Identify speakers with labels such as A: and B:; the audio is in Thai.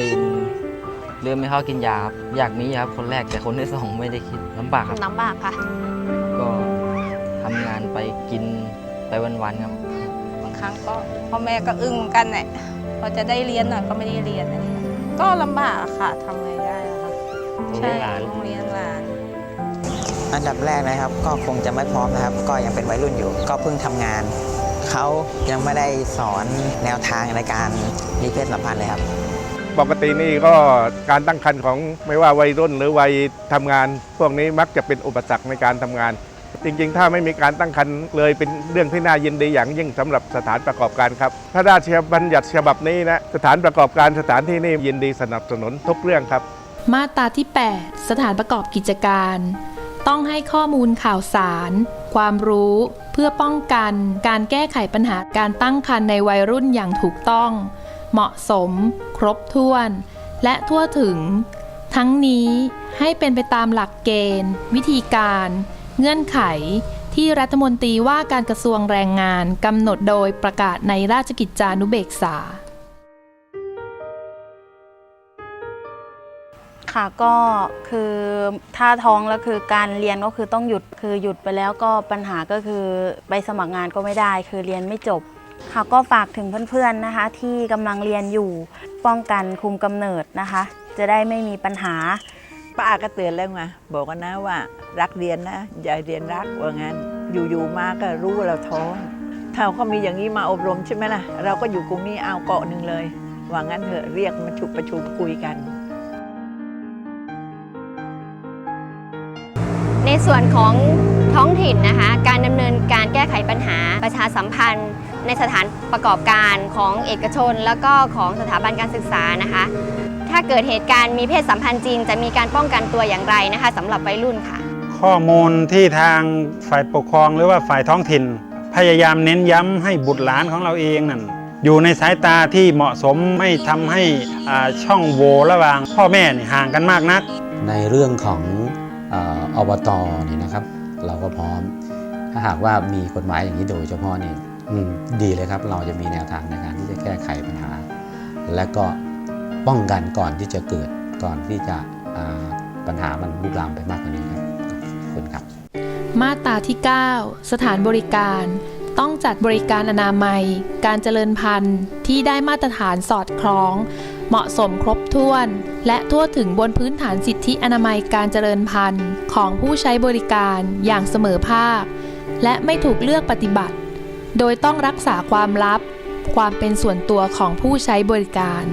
A: รือไม่เข้ากินยาครับอยากมีครับคนแรกแต่คนที่สองไม่ได้คิดลำบากครับ
B: ลำบากค่ะ
A: ก็ทำงานไปกินไปวันๆครับ
C: บางครั้งก็พ่อแม่ก็อึ้งเหมือนกันแหละพอจะได้เรียนหน่อยก็ไม่ได้เรียนอะไรอย่างเงี้ยก็ลำบากอะค่ะทำไงได้อะค่ะใช่โรงเรียนหลาน
D: อันดับแรกนะครับก็คงจะไม่พร้อมนะครับ ก็ยังเป็นวัยรุ่นอยู่ ก็เพิ่งทำงาน เขายังไม่ได้สอนแนวทางในการมีเพศสัมพันธ์เลยครับ
E: ปกตินี่ก็การตั้งครรภ์ของไม่ว่าวัยรุ่นหรือวัยทำงาน พวกนี้มักจะเป็นอุปสรรคในการทำงาน จริงๆ ถ้าไม่มีการตั้งครรภ์เลยเป็นเรื่องที่น่ายินดีอย่างยิ่งสำหรับสถานประกอบการครับพระราชบัญญัติฉบับนี้นะสถานประกอบการสถานที่นี่ยินดีสนับสนุนทุกเรื่องครับ
F: มาตราที่ 8 สถานประกอบกิจการ ต้องให้ข้อมูลข่าวสาร ความรู้เพื่อป้องกัน การแก้ไขปัญหาการตั้งครรภ์ในวัยรุ่นอย่างถูกต้อง เหมาะสม ครบถ้วน และทั่วถึง ทั้งนี้ให้เป็นไปตามหลักเกณฑ์ วิธีการ เงื่อนไข ที่รัฐมนตรีว่าการกระทรวงแรงงานกำหนดโดยประกาศในราชกิจจานุเบกษา
B: ค่ะก็คือถ้าท้องแล้วคือการเรียนก็คือต้องหยุดคือหยุดไปแล้วก็ปัญหาก็คือไปสมัครงานก็ไม่ได้ คือเรียนไม่จบ ค่ะก็ฝากถึงเพื่อนๆนะคะ ที่กำลังเรียนอยู่ป้องกันคุมกำเนิดนะคะ จะได้ไม่มีปัญหา
G: ป้าก็เตือนแล้วไงบอกกันนะว่ารักเรียนนะอย่าเรียนรักว่างั้น อยู่ๆมาก็รู้ว่าเราท้องถ้าเขามีอย่างนี้มาอบรมใช่ไหมล่ะ เราก็อยู่กรุงนี้เอาเกาะหนึ่งเลยว่างั้นเถอะเรียกมาชุบประชุมคุยกัน
H: ส่วนของท้องถิ่นนะคะ การดำเนินการแก้ไขปัญหาประชาสัมพันธ์ ในสถานประกอบการของเอกชน แล้วก็ของสถาบันการศึกษานะคะ ถ้าเกิดเหตุการณ์มีเพศสัมพันธ์จริง จะมีการป้องกันตัวอย่างไรนะคะสำหรับวัยรุ่นค่ะ
I: ข้อมูลที่ทางฝ่ายปกครองหรือว่าฝ่ายท้องถิ่น พยายามเน้นย้ำให้บุตรหลานของเราเองนั่นอยู่ในสายตาที่เหมาะสมไม่ทำให้อ่าช่องโหว่ระหว่างพ่อแม่นี่ห่างกันมากนัก
J: ในเรื่องของเอบตเนี่ยนะครับ เราก็พร้อม ถ้าหากว่ามีกฎหมายอย่างนี้โดยเฉพาะนี่ดีเลยครับ เราจะมีแนวทางในการที่จะแก้ไขปัญหา และก็ป้องกันก่อนที่จะเกิดก่อนที่จะปัญหามันลุกลามไปมากกว่านี้ครับขอบคุณครับ
F: มาตราที่ 9 สถานบริการต้องจัดบริการอนามัย การเจริญพันธุ์ที่ได้มาตรฐานสอดคล้อง เหมาะสมครบถ้วน และทั่วถึงบนพื้นฐานสิทธิอนามัยการเจริญพันธุ์ ของผู้ใช้บริการอย่างเสมอภาค และไม่ถูกเลือกปฏิบัติ โดยต้องรักษาความลับ ความเป็นส่วนตัวของผู้ใช้บริการ